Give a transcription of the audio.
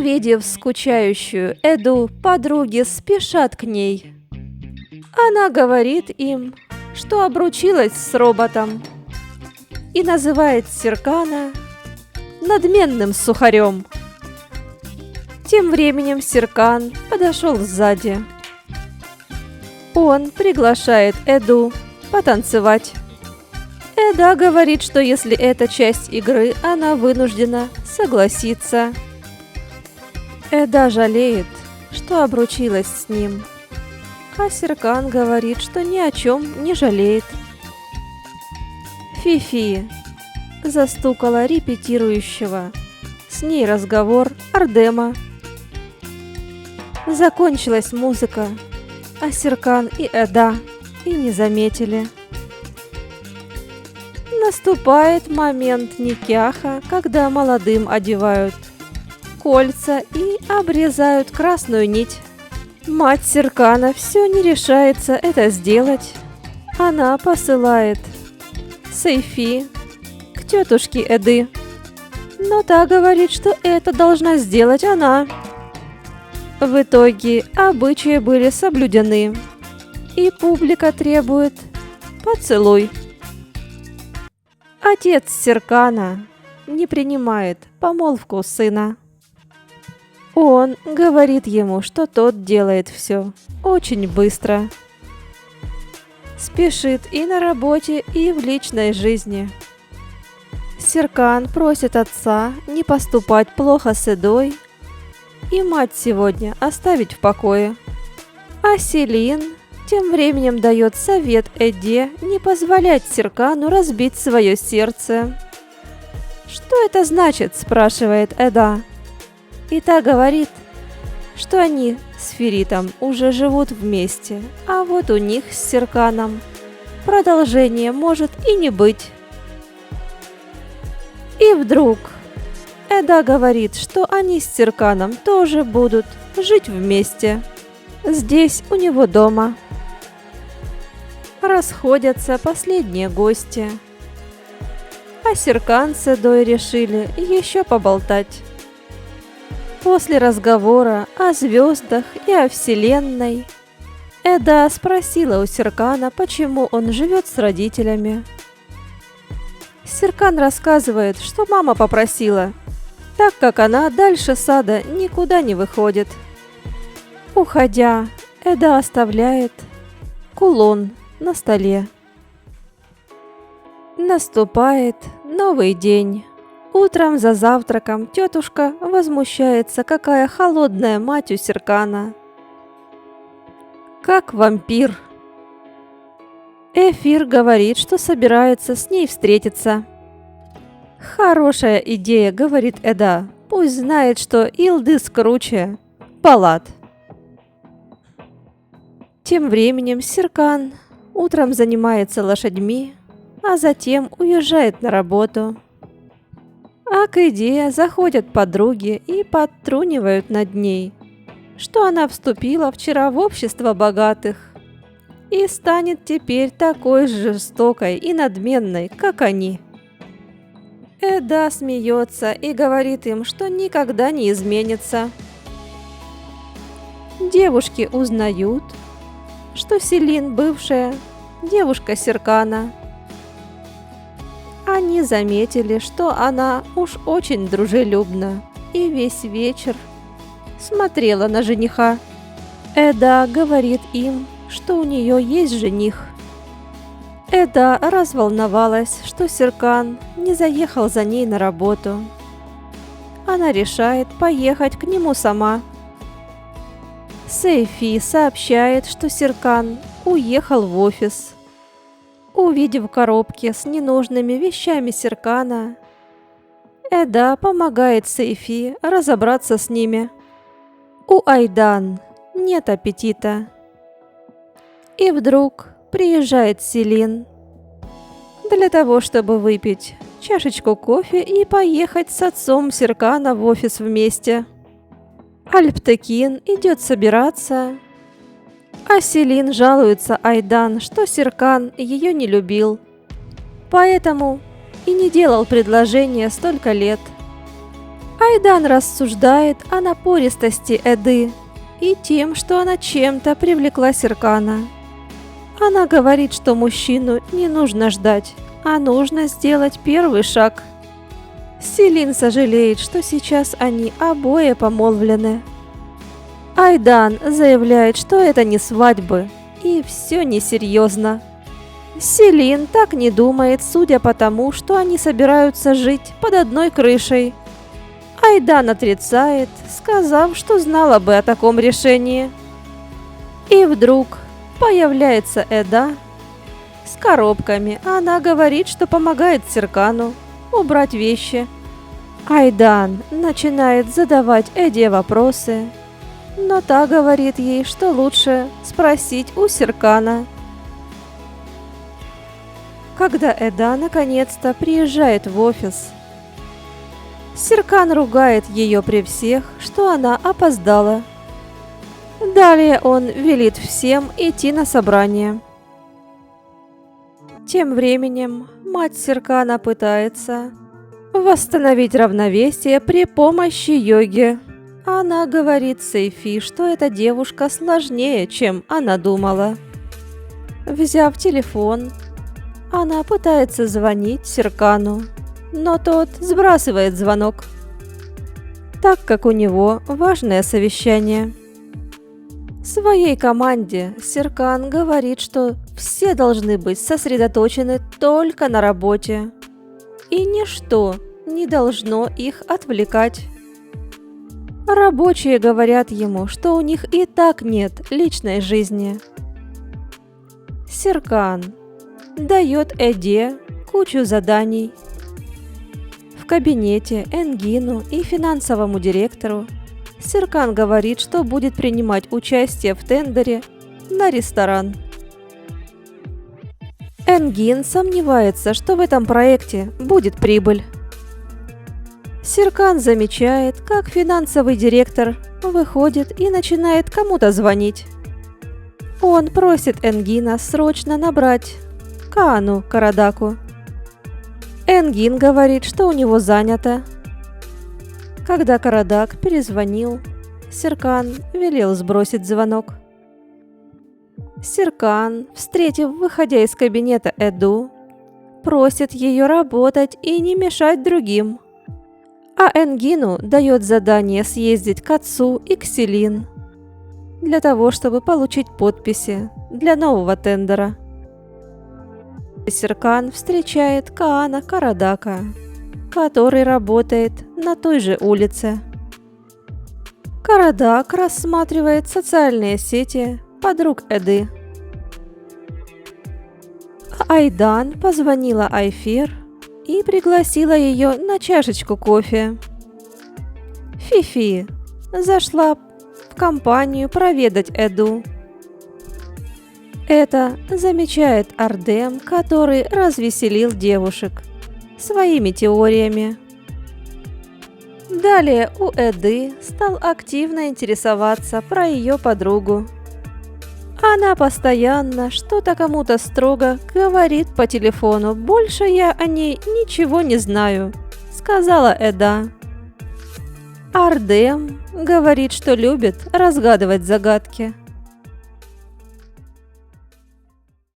Увидев скучающую Эду, подруги спешат к ней. Она говорит им, что обручилась с роботом и называет Серкана надменным сухарем. Тем временем Серкан подошел сзади. Он приглашает Эду потанцевать. Эда говорит, что если это часть игры, она вынуждена согласиться. Эда жалеет, что обручилась с ним. А Серкан говорит, что ни о чем не жалеет. Фифи застукала репетирующего. С ней разговор Ардема. Закончилась музыка, а Серкан и Эда и не заметили. Наступает момент никяха, когда молодым одевают кольца и обрезают красную нить. Мать Серкана все не решается это сделать. Она посылает Сейфи к тетушке Эды. Но та говорит, что это должна сделать она. В итоге обычаи были соблюдены, и публика требует поцелуй. Отец Серкана не принимает помолвку сына. Он говорит ему, что тот делает все очень быстро. Спешит и на работе, и в личной жизни. Серкан просит отца не поступать плохо с Эдой и мать сегодня оставить в покое. А Селин тем временем дает совет Эде не позволять Серкану разбить свое сердце. «Что это значит?» – спрашивает Эда. И та говорит, что они с Феритом уже живут вместе, а вот у них с Серканом продолжение может и не быть. И вдруг Эда говорит, что они с Серканом тоже будут жить вместе. Здесь у него дома. Расходятся последние гости. А Серкан с Эдой решили еще поболтать. После разговора о звездах и о Вселенной, Эда спросила у Серкана, почему он живет с родителями. Серкан рассказывает, что мама попросила, так как она дальше сада никуда не выходит. Уходя, Эда оставляет кулон на столе. Наступает новый день. Утром за завтраком тетушка возмущается, какая холодная мать у Серкана. Как вампир. Эфир говорит, что собирается с ней встретиться. Хорошая идея, говорит Эда. Пусть знает, что Илдыс круче. Палат. Тем временем Серкан утром занимается лошадьми, а затем уезжает на работу. А к Эде заходят подруги и подтрунивают над ней, что она вступила вчера в общество богатых и станет теперь такой же жестокой и надменной, как они. Эда смеется и говорит им, что никогда не изменится. Девушки узнают, что Селин бывшая девушка Серкана – они заметили, что она уж очень дружелюбна и весь вечер смотрела на жениха. Эда говорит им, что у нее есть жених. Эда разволновалась, что Серкан не заехал за ней на работу. Она решает поехать к нему сама. Сейфи сообщает, что Серкан уехал в офис. Увидев коробки с ненужными вещами Серкана, Эда помогает Сейфи разобраться с ними. У Айдан нет аппетита. И вдруг приезжает Селин для того, чтобы выпить чашечку кофе и поехать с отцом Серкана в офис вместе. Альптекин идет собираться, а Селин жалуется Айдан, что Серкан ее не любил. Поэтому и не делал предложения столько лет. Айдан рассуждает о напористости Эды и тем, что она чем-то привлекла Серкана. Она говорит, что мужчину не нужно ждать, а нужно сделать первый шаг. Селин сожалеет, что сейчас они обои помолвлены. Айдан заявляет, что это не свадьбы, и все несерьезно. Селин так не думает, судя по тому, что они собираются жить под одной крышей. Айдан отрицает, сказав, что знала бы о таком решении. И вдруг появляется Эда с коробками. Она говорит, что помогает Серкану убрать вещи. Айдан начинает задавать Эде вопросы, но та говорит ей, что лучше спросить у Серкана. Когда Эда наконец-то приезжает в офис, Серкан ругает ее при всех, что она опоздала. Далее он велит всем идти на собрание. Тем временем мать Серкана пытается восстановить равновесие при помощи йоги. Она говорит Сейфи, что эта девушка сложнее, чем она думала. Взяв телефон, она пытается звонить Серкану, но тот сбрасывает звонок, так как у него важное совещание. Своей команде Серкан говорит, что все должны быть сосредоточены только на работе, и ничто не должно их отвлекать. Рабочие говорят ему, что у них и так нет личной жизни. Серкан дает Эде кучу заданий. В кабинете Энгину и финансовому директору Серкан говорит, что будет принимать участие в тендере на ресторан. Энгин сомневается, что в этом проекте будет прибыль. Серкан замечает, как финансовый директор выходит и начинает кому-то звонить. Он просит Энгина срочно набрать Каану Карадаку. Энгин говорит, что у него занято, когда Карадак перезвонил, Серкан велел сбросить звонок. Серкан, встретив, выходя из кабинета Эду, просит ее работать и не мешать другим. А Энгину дает задание съездить к отцу и к Селин для того, чтобы получить подписи для нового тендера. Серкан встречает Каана Карадака который работает на той же улице. Карадак рассматривает социальные сети подруг Эды. Айдан позвонила Айфир и пригласила ее на чашечку кофе. Фифи зашла в компанию проведать Эду. Это замечает Ардем, который развеселил девушек своими теориями. Далее у Эды стал активно интересоваться про ее подругу. Она постоянно что-то кому-то строго говорит по телефону. «Больше я о ней ничего не знаю», — сказала Эда. Ардем говорит, что любит разгадывать загадки.